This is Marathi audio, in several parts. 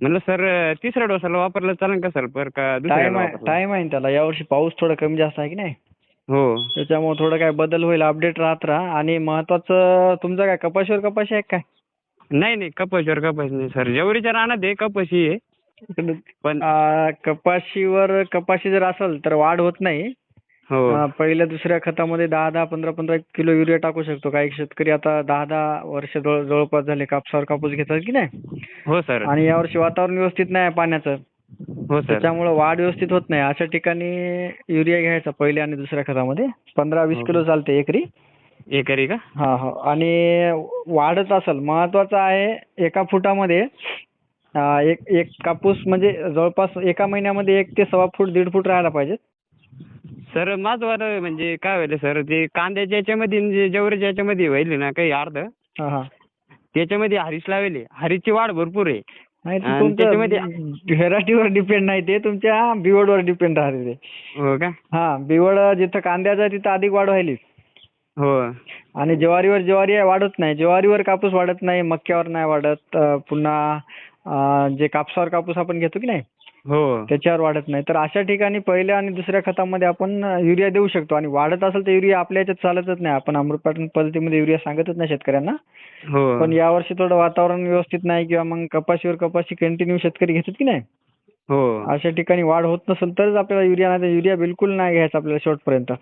म्हणलं सर तिसऱ्या डोसाला वापरलं चालेल का सर? बरं का टाइम आहे टाइम आहे ना त्याला. यावर्षी पाऊस थोडा कमी जास्त आहे की नाही? हो. त्याच्यामुळे थोडं काय बदल होईल अपडेट राहत राहा. आणि महत्वाचं तुमचं काय कपाशीवर कपाशी आहे काय? नाही नाही कपाशीवर कपाशी नाही सर. जेवढीच्या रानात आहे कपाशी आहे. पण आ, कपाशीवर कपाशी जर असेल तर वाढ होत नाही. हो. पहिल्या दुसऱ्या खतामध्ये दहा दहा पंधरा पंधरा किलो युरिया टाकू शकतो. काही शेतकरी आता दहा दहा वर्ष जवळ जवळपास झाले. कापसावर कापूस घेतात की नाही? हो सर. आणि यावर्षी वातावरण व्यवस्थित नाही आहे पाण्याचं. हो सर. त्याच्यामुळे वाढ व्यवस्थित होत नाही. अशा ठिकाणी युरिया घ्यायचा पहिल्या आणि दुसऱ्या खतामध्ये. पंधरा वीस हो. किलो चालते एकरी. एकरी का? हा हा. आणि वाढत असेल. महत्वाचं आहे एका फुटामध्ये एक एक कापूस म्हणजे जवळपास एका महिन्यामध्ये एक ते सव्वा फूट दीड फूट राहायला पाहिजे सर माझं वालं म्हणजे काय व्हायलं सर ते कांद्याच्या याच्यामध्ये आणि जे जवळच्या याच्यामध्ये व्हायली ना काही अर्ध हा हा. त्याच्यामध्ये हरीश लावले हरीशची वाढ भरपूर आहे. नाही ते आणि त्याच्यामध्ये- व्हेरायटीवर डिपेंड नाही ते तुमच्या बिवडवर डिपेंड राहते ते. हो का? हा बिवड जिथं कांद्याचं आहे तिथं अधिक वाढ व्हायली हो. आणि ज्वारीवर ज्वारी आहे वाढत नाही. ज्वारीवर कापूस वाढत नाही मक्यावर नाही वाढत. अं, पुन्हा अं, जे कापसावर कापूस आपण घेतो की नाही? त्याच्यावर वाढत नाही. तर अशा ठिकाणी पहिल्या आणि दुसऱ्या खतामध्ये आपण युरिया देऊ शकतो. आणि वाढत असेल तर युरिया आपल्या याच्यात चालतच नाही. आपण अमृत पद्धतीमध्ये युरिया सांगतच नाही शेतकऱ्यांना. हो. पण यावर्षी थोडं वातावरण व्यवस्थित नाही किंवा मग कपाशीवर कपाशी कंटिन्यू शेतकरी घेतात की नाही? हो. अशा ठिकाणी वाढ होत नसेल तरच आपल्याला युरिया नाही युरिया बिलकुल नाही घ्यायचा आपल्याला शेवटपर्यंत.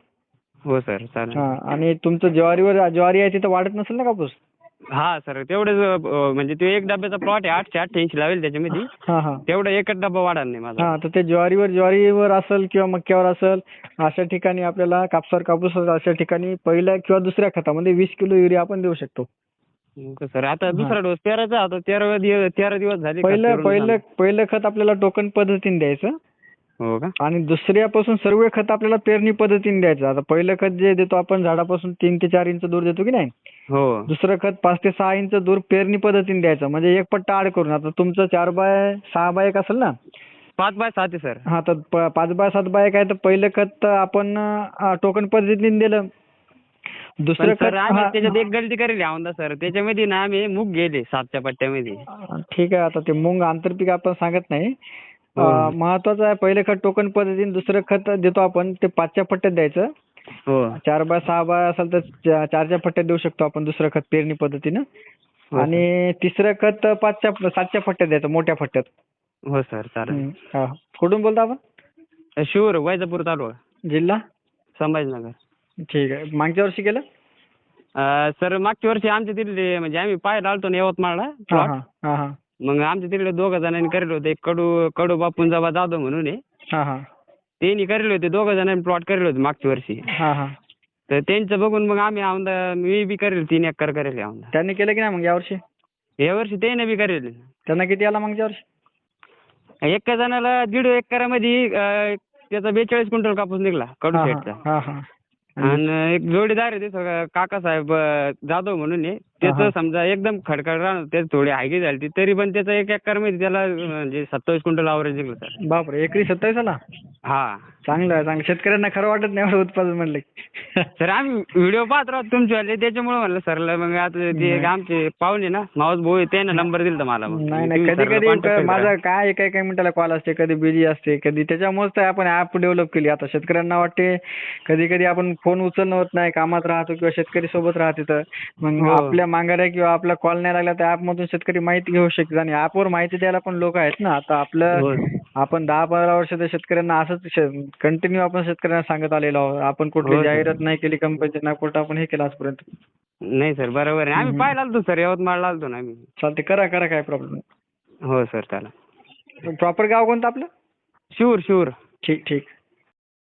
हो सर. चालेल. हा. आणि तुमचं ज्वारीवर ज्वारी आहे तिथं वाढत नसेल ना कापूस? हा सर तेवढंच म्हणजे तो एक डब्याचा प्लॉट आहे आठशे अठ्ठ्याऐंशी लावेल त्याच्यामध्ये. हा हा. तेवढं एकच डब्बा वाढणार नाही माझा. हा तर ते ज्वारीवर ज्वारीवर असेल किंवा मक्यावर असेल अशा ठिकाणी आपल्याला कापसावर कापूस अशा ठिकाणी पहिल्या किंवा दुसऱ्या खतामध्ये वीस किलो युरिया आपण देऊ शकतो. सर आता दुसरा डोस तेराचा आता तेरा दिवस तेरा दिवस झाले का पहिलं पेरून पहिलं झालं? पहिलं खत आपल्याला टोकन पद्धतीने द्यायचं. हो का? आणि दुसऱ्यापासून सर्व खत आपल्याला पेरणी पद्धतीने द्यायचं. आता पहिलं खत जे देतो आपण झाडापासून तीन ते चार इंच दूर देतो की नाही? हो. दुसरं खत पाच ते सहा इंच दूर पेरणी पद्धतीने द्यायचं. म्हणजे एक पट्टा आड करून. आता तुमचं चार बाय सहा बाय एक असेल ना? पाच बाय सात आहे सर. हा तर प- पाच बाय सात बाय एक आहे. तर पहिलं खत आपण अं, टोकन पद्धतीने दिलं. दुसरं पण खत सर आम्ही त्याच्यात एक गलती करेल औंदा सर. त्याच्यामध्ये ना आम्ही मूग गेले सातच्या पट्ट्यामध्ये. ठीक आहे. आता ते मुंग आंतरपीक आपण सांगत नाही. महत्वाचं आहे पहिलं खत टोकन पद्धतीने दुसरं खत देतो आपण ते पाचच्या पट्ट्यात द्यायचं. हो. चार बाय सहा बाय असेल तर चारच्या पट्ट्यात देऊ शकतो आपण दुसरं खत पेरणी पद्धतीनं. हो. आणि तिसरं खत पाचच्या सातच्या पट्ट्यात द्यायचं मोठ्या पट्ट्यात हो सर. चालेल. हं, हा. कुठून बोलता आपण? शिवर वैजापूर तालुका. जिल्हा? संभाजीनगर. ठीक आहे. मागच्या वर्षी केलं? सर मागच्या वर्षी आमच्या तिथले म्हणजे आम्ही पाहायला आलतो ना यवतमाळला. हा. हा. हा हा. मग आमच्या तिकडे दोघं जणांनी करेल होते. एक कडू कडू बापूंजाबा जाधव म्हणून आहे. हा हा. त्यांनी करेल होते दोघं जणांनी प्लॉट करेल होते मागच्या वर्षी. हा हा. तर त्यांचं बघून मग आम्ही औंदा मी बी करेल तीन एकर करेल औंदा त्यांनी केलं की नाही मग यावर्षी या वर्षी त्याने बी करेल. त्यांना किती आला मागच्या वर्षी? एका जणाला दीड एकरामध्ये अं, त्याचा बेचाळीस क्विंटल कापूस निघला कडू हा हा हा. आणि एक जोडीदार आहे ते सगळं काकासाहेब अं, जाधव म्हणून आहे. त्याचं समजा एकदम खडखड राहणार त्याची थोडी हायगी झाली. तरी पण त्याचं एक एकरमध्ये त्याला म्हणजे सत्तावीस क्विंटल आवरेज निघलं सर बापरे एकरी सत्तावीस आला हा चांगलं आहे चांगलं शेतकऱ्यांना खरं वाटत नाही एवढं उत्पादन म्हणलं की. सर आम्ही व्हिडिओ पाहत राहतो तुमच्यावाले त्याच्यामुळे म्हणलं सरला मग आता ते. आमचे पाहुणे ना मावस भाऊ त्याने नंबर दिला मला मग नाही नाही तुम्ही कधी सरला कधी contact करा. माझा काय एका एका मिनिटाला कॉल असते कधी बिझी असते कधी त्याच्यामुळेच तर आपण ऍप डेव्हलप केली आता शेतकऱ्यांना वाटते कधी कधी आपण फोन उचलणं होत नाही कामात राहतो किंवा शेतकरी सोबत राहते तर मग हो. आपल्या माघाऱ्या किंवा आपला कॉल नाही लागला तर ऍप मधून शेतकरी माहिती घेऊ शकतात आणि ऍपवर माहिती द्यायला पण लोक आहेत ना. आता आपलं. आपण दहा पंधरा वर्ष तर शेतकऱ्यांना असंच कंटिन्यू आपण शेतकऱ्यांना सांगत आलेलो आहोत. आपण कुठली. जाहिरात नाही केली कंपनीची ना कुठं आपण हे केलं आजपर्यंत. नाही सर बरोबर आहे. आम्ही. पाहायला आलतो सर यवतमाळला आलतो ना आम्ही. चालते करा करा काय प्रॉब्लेम हो सर चला प्रॉपर गाव कोणतं आपलं? शिवर शिवर. ठीक ठीक.